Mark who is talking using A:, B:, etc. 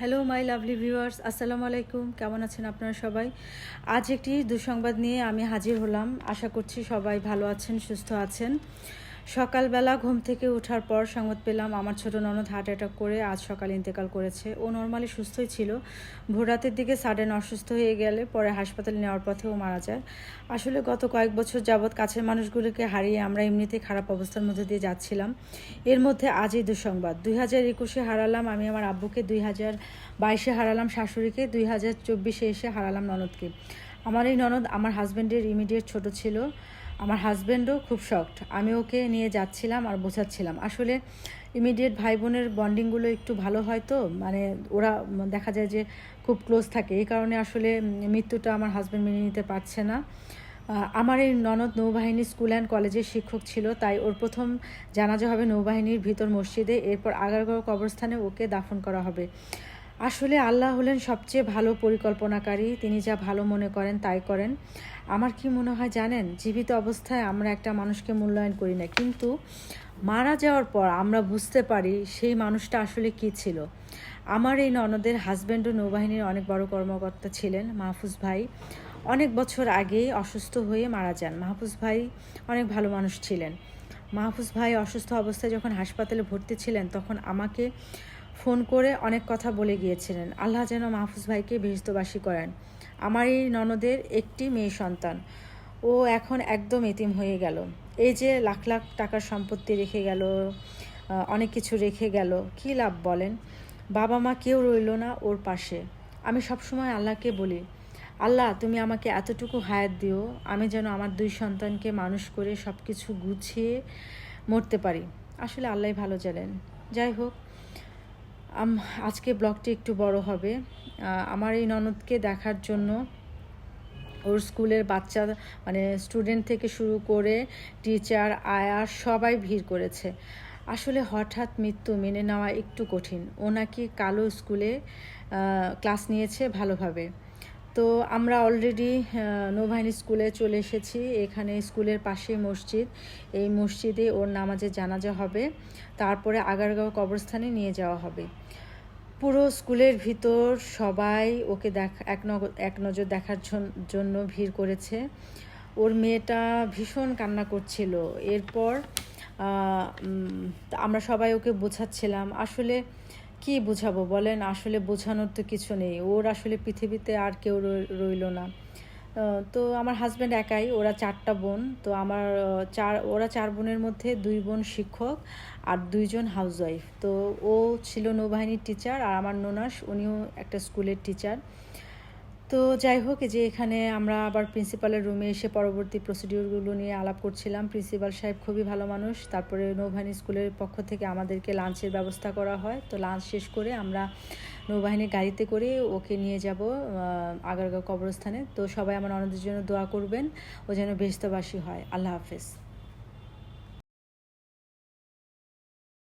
A: Hello my lovely viewers আসসালামু আলাইকুম কেমন আছেন আপনারা সবাই? আজ একটি দুঃসংবাদ নিয়ে আমি হাজির হলাম। আশা করছি সবাই ভালো আছেন, সুস্থ আছেন। সকালবেলা ঘুম থেকে ওঠার পর সংবাদ পেলাম, আমার ছোট ননদ হার্ট অ্যাটাক করে আজ সকালে ইন্তেকাল করেছে। ও নর্মালি সুস্থই ছিল। ভোর রাতের দিকে সাডেন অসুস্থ হয়ে গেলে পরে হাসপাতালে নেওয়ার পথে ও মারা যায়। আসলে গত কয়েক বছর যাবৎ কাছের মানুষগুলোকে হারিয়ে আমরা এমনিতেই খারাপ অবস্থার মধ্যে দিয়ে যাচ্ছিলাম। এর মধ্যে আজই দুঃসংবাদ। দুই হাজার একুশে হারালাম আমি আমার আব্বুকে, দুই হাজার বাইশে হারালাম শাশুড়িকে, দুই হাজার চব্বিশে এসে হারালাম ননদকে। আমার এই ননদ আমার হাজব্যান্ডের ইমিডিয়েট ছোট ছিল। আমার হাজব্যান্ডও খুব শক্ট আমি ওকে নিয়ে যাচ্ছিলাম আর বোঝাচ্ছিলাম। আসলে ইমিডিয়েট ভাই বোনের বন্ডিংগুলো একটু ভালো হয় তো মানে ওরা দেখা যায় যে খুব ক্লোজ থাকে। এই কারণে আসলে মৃত্যুটা আমার হাজব্যান্ড মেনে নিতে পারছে না। আমার এই ননদ নৌবাহিনী স্কুল অ্যান্ড কলেজের শিক্ষক ছিল, তাই ওর প্রথম জানাজা হবে নৌবাহিনীর ভিতর মসজিদে। এরপর আগারগাঁও কবরস্থানে ওকে দাফন করা হবে। আসলে আল্লাহ হলেন সবচেয়ে ভালো পরিকল্পনাকারী, তিনি যা ভালো মনে করেন তাই করেন। আমার কি মনে হয় জানেন, জীবিত অবস্থায় আমরা একটা মানুষকে মূল্যায়ন করি না, কিন্তু মারা যাওয়ার পর আমরা বুঝতে পারি সেই মানুষটা আসলে কি ছিল। আমার এই ননদের হাজব্যান্ড ও নৌবাহিনীর অনেক বড় কর্মকর্তা ছিলেন, মাহফুজ ভাই। অনেক বছর আগে অসুস্থ হয়ে মারা যান। মাহফুজ ভাই অনেক ভালো মানুষ ছিলেন। মাহফুজ ভাই অসুস্থ অবস্থায় যখন হাসপাতালে ভর্তি ছিলেন, তখন আমাকে ফোন করে অনেক কথা বলে গিয়েছিলেন। আল্লাহ যেন মাহফুজ ভাইকে বেহস্তবাসী করেন। আমার এই ননদের একটি মেয়ে সন্তান। ও এখন একদম এতিম হয়ে গেল। এই যে লাখ লাখ টাকার সম্পত্তি রেখে গেল অনেক কিছু রেখে গেল, কী লাভ বলেন? বাবা মা কেউ রইল না ওর পাশে। আমি সবসময় আল্লাহকে বলি, আল্লাহ, তুমি আমাকে এতটুকু হায়াত দিও, আমি যেন আমার দুই সন্তানকে মানুষ করে সব কিছু গুছিয়ে মরতে পারি। আসলে আল্লাহ ভালো জানেন। যাই হোক আজকে ব্লগটি একটু বড় হবে। আমার এই ননদকে দেখার জন্য ওর স্কুলের বাচ্চা মানে স্টুডেন্ট থেকে শুরু করে টিচার, আয়া সবাই ভিড় করেছে। আসলে হঠাৎ মৃত্যু মেনে নেওয়া একটু কঠিন। ও নাকি কালো স্কুলে ক্লাস নিয়েছে ভালোভাবে। তো আমরা অলরেডি নৌবাহিনী স্কুলে চলে এসেছি। এখানে স্কুলের পাশে মসজিদ। এই মসজিদে ওর নামাজে জানাজা হবে। তারপরে আগারগাঁও কবরস্থানে নিয়ে যাওয়া হবে। পুরো স্কুলের ভিতর সবাই ওকে দেখ, এক এক নজর দেখার জন্য ভিড় করেছে। ওর মেয়েটা ভীষণ কান্না করছিল। এরপর আমরা সবাই ওকে বোঝাচ্ছিলাম। আসলে কি বোঝাবো? বলেন, আসলে বোঝানোর তো কিছু নেই। ওর আসলে পৃথিবীতে আর কেউ রইল না। তো আমার হাজব্যান্ড একাই, ওরা চারটা বোন। তো আমার চার, ওরা চার বোনের মধ্যে দুই বোন শিক্ষক আর দুইজন হাউসওয়াইফ তো ও ছিল নৌবাহিনীর টিচার আর আমার ননাস, উনিও একটা স্কুলের টিচার তো যাই হোক যে এখানে আমরা আবার প্রিন্সিপালের রুমে এসে পরবর্তী প্রসিডিওরগুলো নিয়ে আলাপ করছিলাম। প্রিন্সিপাল সাহেব খুবই ভালো মানুষ। তারপরে নৌবাহিনী স্কুলের পক্ষ থেকে আমাদেরকে লাঞ্চের ব্যবস্থা করা হয়। তো লাঞ্চ শেষ করে আমরা নৌবাহিনীর গাড়িতে করে ওকে নিয়ে যাব আগারগাঁও কবরস্থানে। তো সবাই আমার অনদের জন্য দোয়া করবেন। ও যেন বেহস্তবাসী হয়। আল্লাহ হাফেজ।